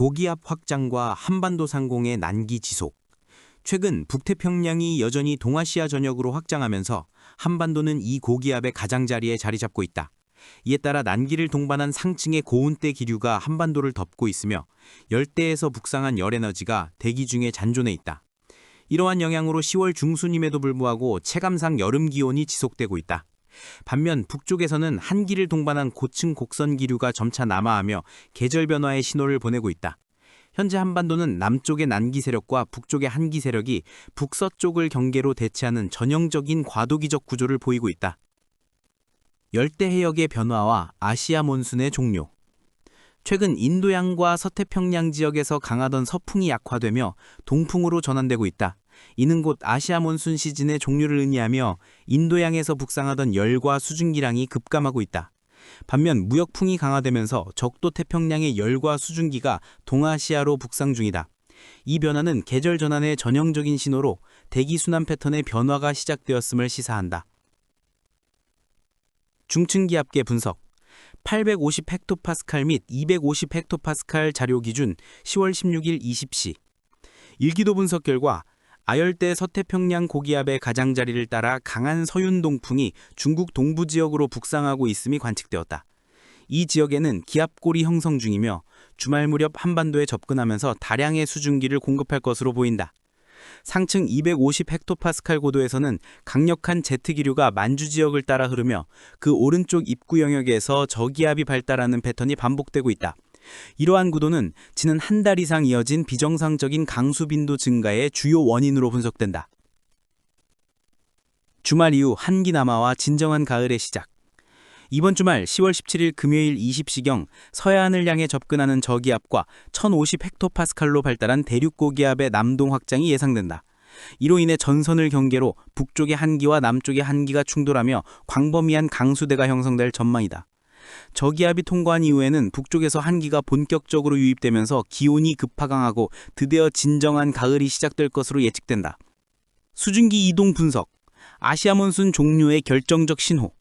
고기압 확장과 한반도 상공의 난기 지속. 최근 북태평양이 여전히 동아시아 전역으로 확장하면서 한반도는 이 고기압의 가장자리에 자리 잡고 있다. 이에 따라 난기를 동반한 상층의 고온대 기류가 한반도를 덮고 있으며 열대에서 북상한 열에너지가 대기 중에 잔존해 있다. 이러한 영향으로 10월 중순임에도 불구하고 체감상 여름 기온이 지속되고 있다. 반면 북쪽에서는 한기를 동반한 고층 곡선 기류가 점차 남하하며 계절 변화의 신호를 보내고 있다. 현재 한반도는 남쪽의 난기 세력과 북쪽의 한기 세력이 북서쪽을 경계로 대체하는 전형적인 과도기적 구조를 보이고 있다. 열대 해역의 변화와 아시아 몬순의 종료. 최근 인도양과 서태평양 지역에서 강하던 서풍이 약화되며 동풍으로 전환되고 있다. 이는 곧 아시아 몬순 시즌의 종료를 의미하며 인도양에서 북상하던 열과 수증기량이 급감하고 있다. 반면 무역풍이 강화되면서 적도 태평양의 열과 수증기가 동아시아로 북상 중이다. 이 변화는 계절 전환의 전형적인 신호로 대기 순환 패턴의 변화가 시작되었음을 시사한다. 중층 기압계 분석 850 헥토파스칼 및 250 헥토파스칼 자료 기준 10월 16일 20시 일기도 분석 결과 아열대 서태평양 고기압의 가장자리를 따라 강한 서윤동풍이 중국 동부 지역으로 북상하고 있음이 관측되었다. 이 지역에는 기압골이 형성 중이며 주말 무렵 한반도에 접근하면서 다량의 수증기를 공급할 것으로 보인다. 상층 250 헥토파스칼 고도에서는 강력한 제트기류가 만주 지역을 따라 흐르며 그 오른쪽 입구 영역에서 저기압이 발달하는 패턴이 반복되고 있다. 이러한 구도는 지난 한 달 이상 이어진 비정상적인 강수 빈도 증가의 주요 원인으로 분석된다. 주말 이후 한기 남하와 진정한 가을의 시작. 이번 주말 10월 17일 금요일 20시경 서해안을 향해 접근하는 저기압과 1050 헥토파스칼로 발달한 대륙 고기압의 남동 확장이 예상된다. 이로 인해 전선을 경계로 북쪽의 한기와 남쪽의 한기가 충돌하며 광범위한 강수대가 형성될 전망이다. 저기압이 통과한 이후에는 북쪽에서 한기가 본격적으로 유입되면서 기온이 급하강하고 드디어 진정한 가을이 시작될 것으로 예측된다. 수증기 이동 분석, 아시아 몬순 종료의 결정적 신호.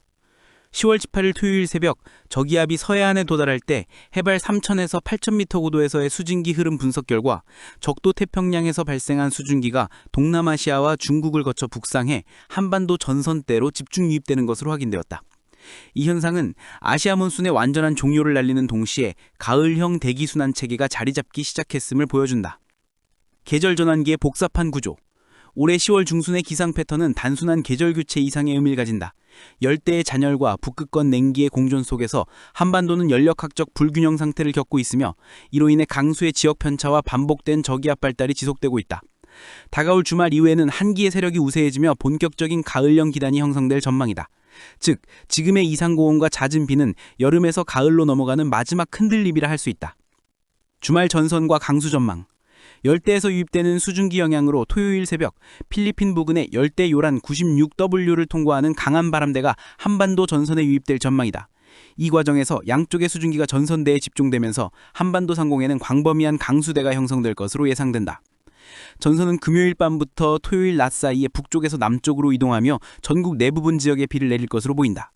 10월 18일 토요일 새벽 저기압이 서해안에 도달할 때 해발 3,000에서 8,000m 고도에서의 수증기 흐름 분석 결과 적도 태평양에서 발생한 수증기가 동남아시아와 중국을 거쳐 북상해 한반도 전선대로 집중 유입되는 것으로 확인되었다. 이 현상은 아시아 몬순의 완전한 종료를 알리는 동시에 가을형 대기 순환 체계가 자리 잡기 시작했음을 보여준다. 계절 전환기의 복잡한 구조. 올해 10월 중순의 기상 패턴은 단순한 계절 교체 이상의 의미를 가진다. 열대의 잔열과 북극권 냉기의 공존 속에서 한반도는 연력학적 불균형 상태를 겪고 있으며 이로 인해 강수의 지역 편차와 반복된 저기압 발달이 지속되고 있다. 다가올 주말 이후에는 한기의 세력이 우세해지며 본격적인 가을형 기단이 형성될 전망이다. 즉, 지금의 이상고온과 잦은 비는 여름에서 가을로 넘어가는 마지막 흔들림이라 할 수 있다. 주말 전선과 강수 전망. 열대에서 유입되는 수증기 영향으로 토요일 새벽 필리핀 부근의 열대 요란 96W를 통과하는 강한 바람대가 한반도 전선에 유입될 전망이다. 이 과정에서 양쪽의 수증기가 전선대에 집중되면서 한반도 상공에는 광범위한 강수대가 형성될 것으로 예상된다. 전선은 금요일 밤부터 토요일 낮 사이에 북쪽에서 남쪽으로 이동하며 전국 내부분 지역에 비를 내릴 것으로 보인다.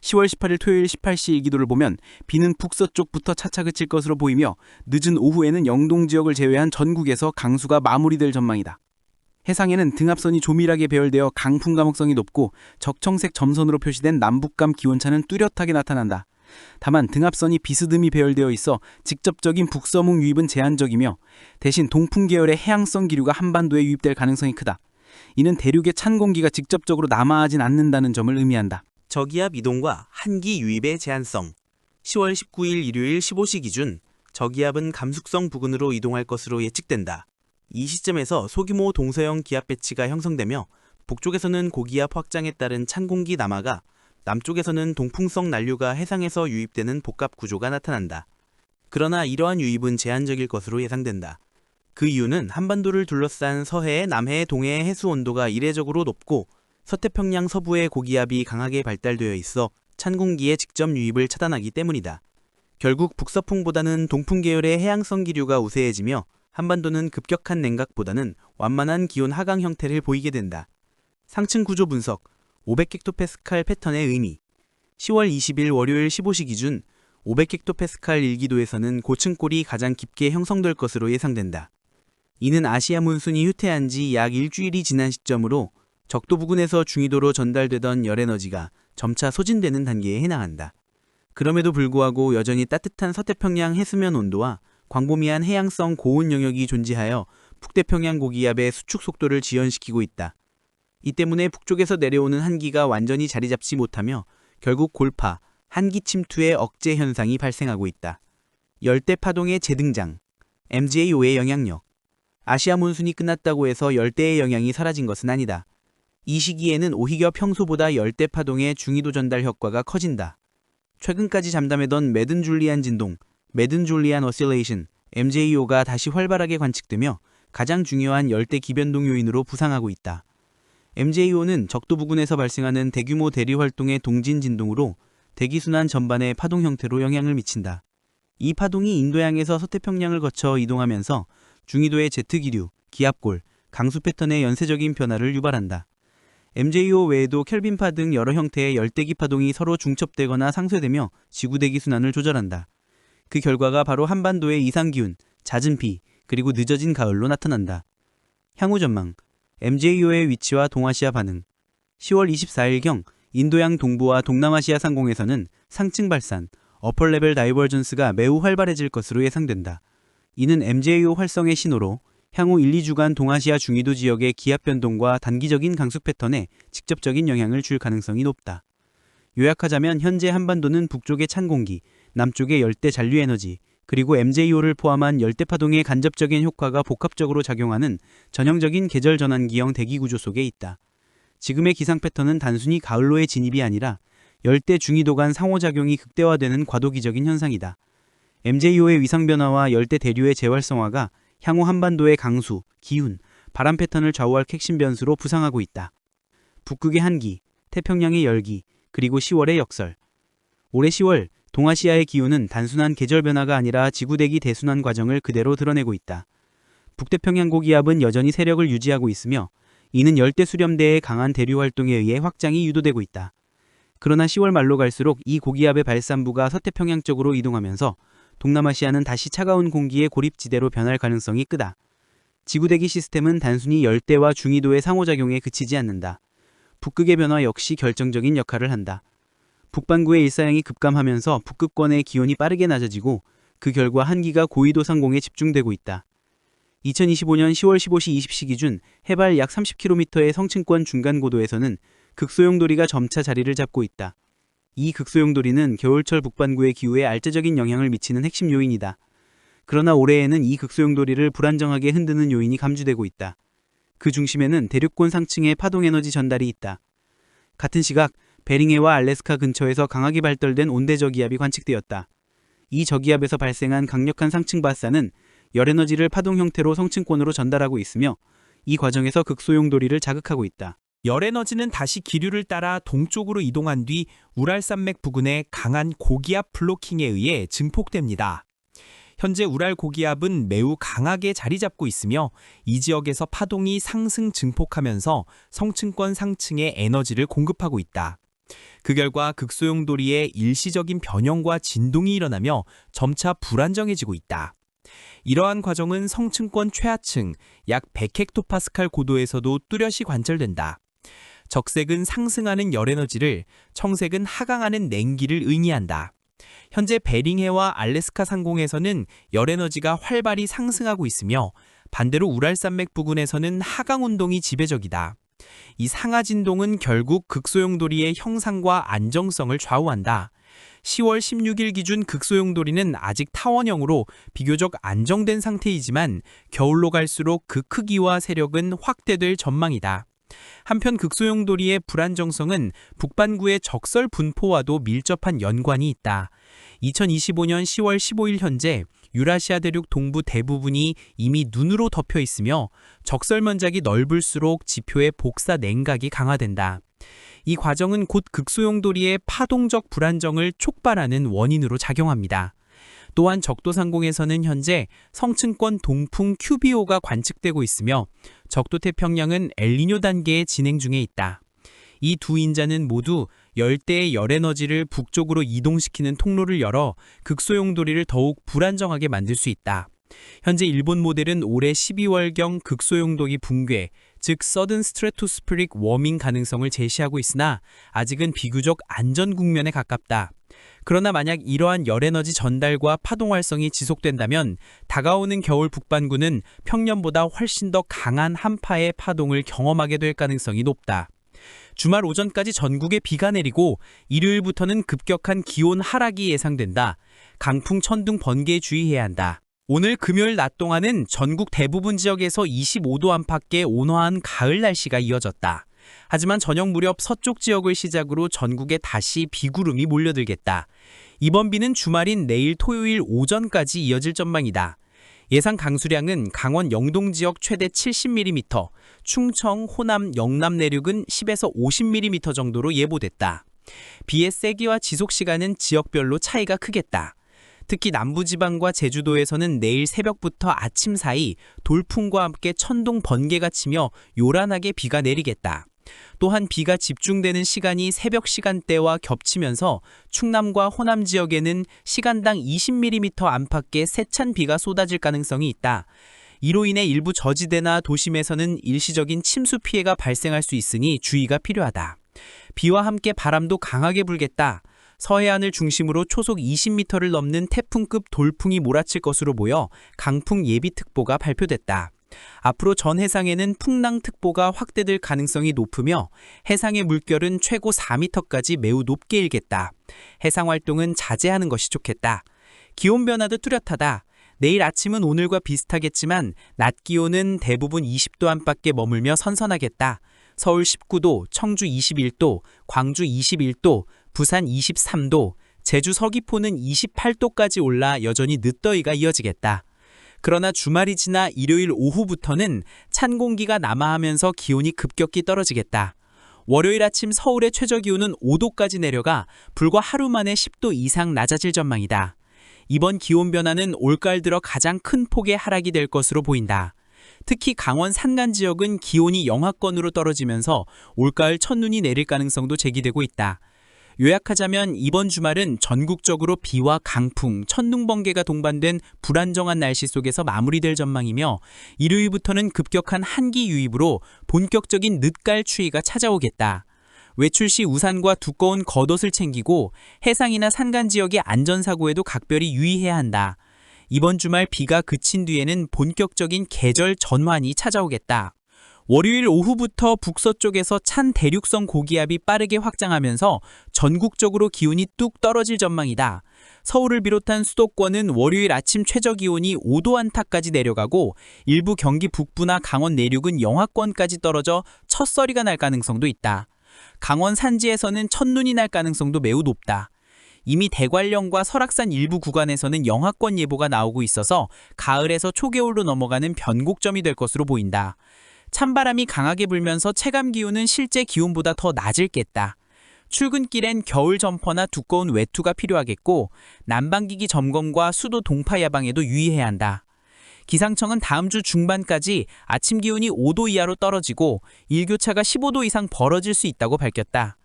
10월 18일 토요일 18시 일기도를 보면 비는 북서쪽부터 차차 그칠 것으로 보이며 늦은 오후에는 영동 지역을 제외한 전국에서 강수가 마무리될 전망이다. 해상에는 등압선이 조밀하게 배열되어 강풍 감옥성이 높고 적청색 점선으로 표시된 남북감 기온차는 뚜렷하게 나타난다. 다만 등압선이 비스듬히 배열되어 있어 직접적인 북서풍 유입은 제한적이며 대신 동풍 계열의 해양성 기류가 한반도에 유입될 가능성이 크다. 이는 대륙의 찬 공기가 직접적으로 남하하진 않는다는 점을 의미한다. 저기압 이동과 한기 유입의 제한성 10월 19일 일요일 15시 기준 저기압은 감숙성 부근으로 이동할 것으로 예측된다. 이 시점에서 소규모 동서형 기압 배치가 형성되며 북쪽에서는 고기압 확장에 따른 찬 공기 남하가 남쪽에서는 동풍성 난류가 해상에서 유입되는 복합 구조가 나타난다. 그러나 이러한 유입은 제한적일 것으로 예상된다. 그 이유는 한반도를 둘러싼 서해, 남해, 동해의 해수 온도가 이례적으로 높고 서태평양 서부의 고기압이 강하게 발달되어 있어 찬 공기의 직접 유입을 차단하기 때문이다. 결국 북서풍보다는 동풍 계열의 해양성 기류가 우세해지며 한반도는 급격한 냉각보다는 완만한 기온 하강 형태를 보이게 된다. 상층 구조 분석 500헥토파스칼 패턴의 의미 10월 20일 월요일 15시 기준 500헥토파스칼 일기도에서는 고층골이 가장 깊게 형성될 것으로 예상된다. 이는 아시아 몬순이 휴태한 지 약 일주일이 지난 시점으로 적도 부근에서 중위도로 전달되던 열에너지가 점차 소진되는 단계에 해당한다. 그럼에도 불구하고 여전히 따뜻한 서태평양 해수면 온도와 광범위한 해양성 고온 영역이 존재하여 북태평양 고기압의 수축 속도를 지연시키고 있다. 이 때문에 북쪽에서 내려오는 한기가 완전히 자리 잡지 못하며 결국 골파, 한기 침투의 억제 현상이 발생하고 있다. 열대 파동의 재등장, MJO의 영향력. 아시아 몬순이 끝났다고 해서 열대의 영향이 사라진 것은 아니다. 이 시기에는 오히려 평소보다 열대 파동의 중위도 전달 효과가 커진다. 최근까지 잠잠했던 매든 줄리안 진동, 매든 줄리안 어실레이션, MJO가 다시 활발하게 관측되며 가장 중요한 열대 기변동 요인으로 부상하고 있다. MJO는 적도 부근에서 발생하는 대규모 대리 활동의 동진 진동으로 대기순환 전반의 파동 형태로 영향을 미친다. 이 파동이 인도양에서 서태평양을 거쳐 이동하면서 중위도의 제트기류, 기압골, 강수 패턴의 연쇄적인 변화를 유발한다. MJO 외에도 켈빈파 등 여러 형태의 열대기 파동이 서로 중첩되거나 상쇄되며 지구대기 순환을 조절한다. 그 결과가 바로 한반도의 이상기온, 잦은 비, 그리고 늦어진 가을로 나타난다. 향후 전망, MJO의 위치와 동아시아 반응 10월 24일경 인도양 동부와 동남아시아 상공에서는 상층 발산, 어펄 레벨 다이버전스가 매우 활발해질 것으로 예상된다. 이는 MJO 활성의 신호로 향후 1, 2주간 동아시아 중위도 지역의 기압 변동과 단기적인 강수 패턴에 직접적인 영향을 줄 가능성이 높다. 요약하자면 현재 한반도는 북쪽의 찬 공기, 남쪽의 열대 잔류 에너지, 그리고 MJO를 포함한 열대 파동의 간접적인 효과가 복합적으로 작용하는 전형적인 계절 전환기형 대기 구조 속에 있다. 지금의 기상 패턴은 단순히 가을로의 진입이 아니라 열대 중위도 간 상호작용이 극대화되는 과도기적인 현상이다. MJO의 위상 변화와 열대 대류의 재활성화가 향후 한반도의 강수, 기훈, 바람 패턴을 좌우할 핵심 변수로 부상하고 있다. 북극의 한기, 태평양의 열기, 그리고 10월의 역설. 올해 10월 동아시아의 기후는 단순한 계절 변화가 아니라 지구대기 대순환 과정을 그대로 드러내고 있다. 북태평양 고기압은 여전히 세력을 유지하고 있으며 이는 열대 수렴대의 강한 대류 활동에 의해 확장이 유도되고 있다. 그러나 10월 말로 갈수록 이 고기압의 발산부가 서태평양 쪽으로 이동하면서 동남아시아는 다시 차가운 공기의 고립지대로 변할 가능성이 크다. 지구대기 시스템은 단순히 열대와 중위도의 상호작용에 그치지 않는다. 북극의 변화 역시 결정적인 역할을 한다. 북반구의 일사량이 급감하면서 북극권의 기온이 빠르게 낮아지고 그 결과 한기가 고위도 상공에 집중되고 있다. 2025년 10월 15시 20시 기준 해발 약 30km의 성층권 중간 고도에서는 극소용 도리가 점차 자리를 잡고 있다. 이 극소용 도리는 겨울철 북반구의 기후에 알짜적인 영향을 미치는 핵심 요인이다. 그러나 올해에는 이 극소용 도리를 불안정하게 흔드는 요인이 감주되고 있다. 그 중심에는 대륙권 상층의 파동 에너지 전달이 있다. 같은 시각 베링해와 알래스카 근처에서 강하게 발달된 온대 저기압이 관측되었다. 이 저기압에서 발생한 강력한 상층 발사는 열에너지를 파동 형태로 성층권으로 전달하고 있으며 이 과정에서 극소용 도리를 자극하고 있다. 열에너지는 다시 기류를 따라 동쪽으로 이동한 뒤 우랄산맥 부근의 강한 고기압 블로킹에 의해 증폭됩니다. 현재 우랄 고기압은 매우 강하게 자리 잡고 있으며 이 지역에서 파동이 상승 증폭하면서 성층권 상층에 에너지를 공급하고 있다. 그 결과 극소용 도리의 일시적인 변형과 진동이 일어나며 점차 불안정해지고 있다. 이러한 과정은 성층권 최하층 약 100헥토파스칼 고도에서도 뚜렷이 관철된다. 적색은 상승하는 열에너지를, 청색은 하강하는 냉기를 의미한다. 현재 베링해와 알래스카 상공에서는 열에너지가 활발히 상승하고 있으며 반대로 우랄산맥 부근에서는 하강 운동이 지배적이다. 이 상하 진동은 결국 극소용 도리의 형상과 안정성을 좌우한다. 10월 16일 기준 극소용 도리는 아직 타원형으로 비교적 안정된 상태이지만 겨울로 갈수록 그 크기와 세력은 확대될 전망이다. 한편 극소용 도리의 불안정성은 북반구의 적설 분포와도 밀접한 연관이 있다. 2025년 10월 15일 현재 유라시아 대륙 동부 대부분이 이미 눈으로 덮여 있으며 적설 면적이 넓을수록 지표의 복사 냉각이 강화된다. 이 과정은 곧 극소용 도리의 파동적 불안정을 촉발하는 원인으로 작용합니다. 또한 적도 상공에서는 현재 성층권 동풍 큐비오가 관측되고 있으며 적도 태평양은 엘니뇨 단계에 진행 중에 있다. 이 두 인자는 모두 열대의 열에너지를 북쪽으로 이동시키는 통로를 열어 극소용 도리를 더욱 불안정하게 만들 수 있다. 현재 일본 모델은 올해 12월경 극소용도기 붕괴, 즉 서든 스트레토스프릭 워밍 가능성을 제시하고 있으나 아직은 비교적 안전 국면에 가깝다. 그러나 만약 이러한 열에너지 전달과 파동 활성이 지속된다면 다가오는 겨울 북반구는 평년보다 훨씬 더 강한 한파의 파동을 경험하게 될 가능성이 높다. 주말 오전까지 전국에 비가 내리고 일요일부터는 급격한 기온 하락이 예상된다. 강풍 천둥 번개에 주의해야 한다. 오늘 금요일 낮 동안은 전국 대부분 지역에서 25도 안팎의 온화한 가을 날씨가 이어졌다. 하지만 저녁 무렵 서쪽 지역을 시작으로 전국에 다시 비구름이 몰려들겠다. 이번 비는 주말인 내일 토요일 오전까지 이어질 전망이다. 예상 강수량은 강원 영동 지역 최대 70mm, 충청, 호남, 영남 내륙은 10에서 50mm 정도로 예보됐다. 비의 세기와 지속 시간은 지역별로 차이가 크겠다. 특히 남부지방과 제주도에서는 내일 새벽부터 아침 사이 돌풍과 함께 천둥 번개가 치며 요란하게 비가 내리겠다. 또한 비가 집중되는 시간이 새벽 시간대와 겹치면서 충남과 호남 지역에는 시간당 20mm 안팎의 세찬 비가 쏟아질 가능성이 있다. 이로 인해 일부 저지대나 도심에서는 일시적인 침수 피해가 발생할 수 있으니 주의가 필요하다. 비와 함께 바람도 강하게 불겠다. 서해안을 중심으로 초속 20m를 넘는 태풍급 돌풍이 몰아칠 것으로 보여 강풍 예비특보가 발표됐다. 앞으로 전 해상에는 풍랑특보가 확대될 가능성이 높으며 해상의 물결은 최고 4m까지 매우 높게 일겠다. 해상 활동은 자제하는 것이 좋겠다. 기온 변화도 뚜렷하다. 내일 아침은 오늘과 비슷하겠지만 낮 기온은 대부분 20도 안팎에 머물며 선선하겠다. 서울 19도, 청주 21도, 광주 21도, 부산 23도, 제주 서귀포는 28도까지 올라 여전히 늦더위가 이어지겠다. 그러나 주말이 지나 일요일 오후부터는 찬 공기가 남하하면서 기온이 급격히 떨어지겠다. 월요일 아침 서울의 최저 기온은 5도까지 내려가 불과 하루 만에 10도 이상 낮아질 전망이다. 이번 기온 변화는 올가을 들어 가장 큰 폭의 하락이 될 것으로 보인다. 특히 강원 산간 지역은 기온이 영하권으로 떨어지면서 올가을 첫눈이 내릴 가능성도 제기되고 있다. 요약하자면 이번 주말은 전국적으로 비와 강풍, 천둥 번개가 동반된 불안정한 날씨 속에서 마무리될 전망이며 일요일부터는 급격한 한기 유입으로 본격적인 늦갈 추위가 찾아오겠다. 외출 시 우산과 두꺼운 겉옷을 챙기고 해상이나 산간 지역의 안전사고에도 각별히 유의해야 한다. 이번 주말 비가 그친 뒤에는 본격적인 계절 전환이 찾아오겠다. 월요일 오후부터 북서쪽에서 찬 대륙성 고기압이 빠르게 확장하면서 전국적으로 기온이 뚝 떨어질 전망이다. 서울을 비롯한 수도권은 월요일 아침 최저 기온이 5도 안팎까지 내려가고 일부 경기 북부나 강원 내륙은 영하권까지 떨어져 첫서리가 날 가능성도 있다. 강원 산지에서는 첫눈이 날 가능성도 매우 높다. 이미 대관령과 설악산 일부 구간에서는 영하권 예보가 나오고 있어서 가을에서 초겨울로 넘어가는 변곡점이 될 것으로 보인다. 찬바람이 강하게 불면서 체감 기온은 실제 기온보다 더 낮을겠다. 출근길엔 겨울 점퍼나 두꺼운 외투가 필요하겠고 난방기기 점검과 수도 동파 예방에도 유의해야 한다. 기상청은 다음 주 중반까지 아침 기온이 5도 이하로 떨어지고 일교차가 15도 이상 벌어질 수 있다고 밝혔다.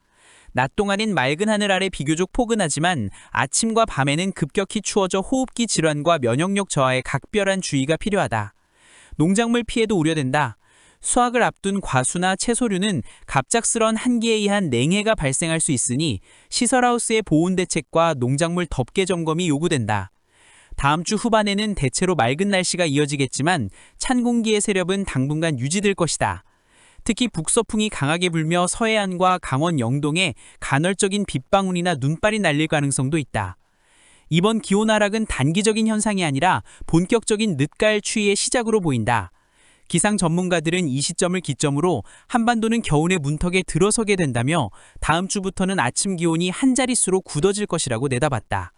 낮 동안인 맑은 하늘 아래 비교적 포근하지만 아침과 밤에는 급격히 추워져 호흡기 질환과 면역력 저하에 각별한 주의가 필요하다. 농작물 피해도 우려된다. 수확을 앞둔 과수나 채소류는 갑작스런 한기에 의한 냉해가 발생할 수 있으니 시설하우스의 보온 대책과 농작물 덮개 점검이 요구된다. 다음 주 후반에는 대체로 맑은 날씨가 이어지겠지만 찬 공기의 세력은 당분간 유지될 것이다. 특히 북서풍이 강하게 불며 서해안과 강원 영동에 간헐적인 빗방울이나 눈발이 날릴 가능성도 있다. 이번 기온 하락은 단기적인 현상이 아니라 본격적인 늦가을 추위의 시작으로 보인다. 기상 전문가들은 이 시점을 기점으로 한반도는 겨울의 문턱에 들어서게 된다며 다음 주부터는 아침 기온이 한 자릿수로 굳어질 것이라고 내다봤다.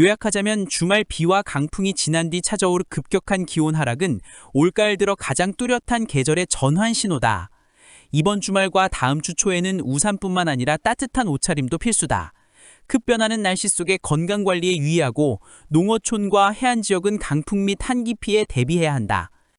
요약하자면 주말 비와 강풍이 지난 뒤 찾아올 급격한 기온 하락은 올가을 들어 가장 뚜렷한 계절의 전환 신호다. 이번 주말과 다음 주 초에는 우산뿐만 아니라 따뜻한 옷차림도 필수다. 급변하는 날씨 속에 건강 관리에 유의하고 농어촌과 해안 지역은 강풍 및 한기 피해 대비해야 한다.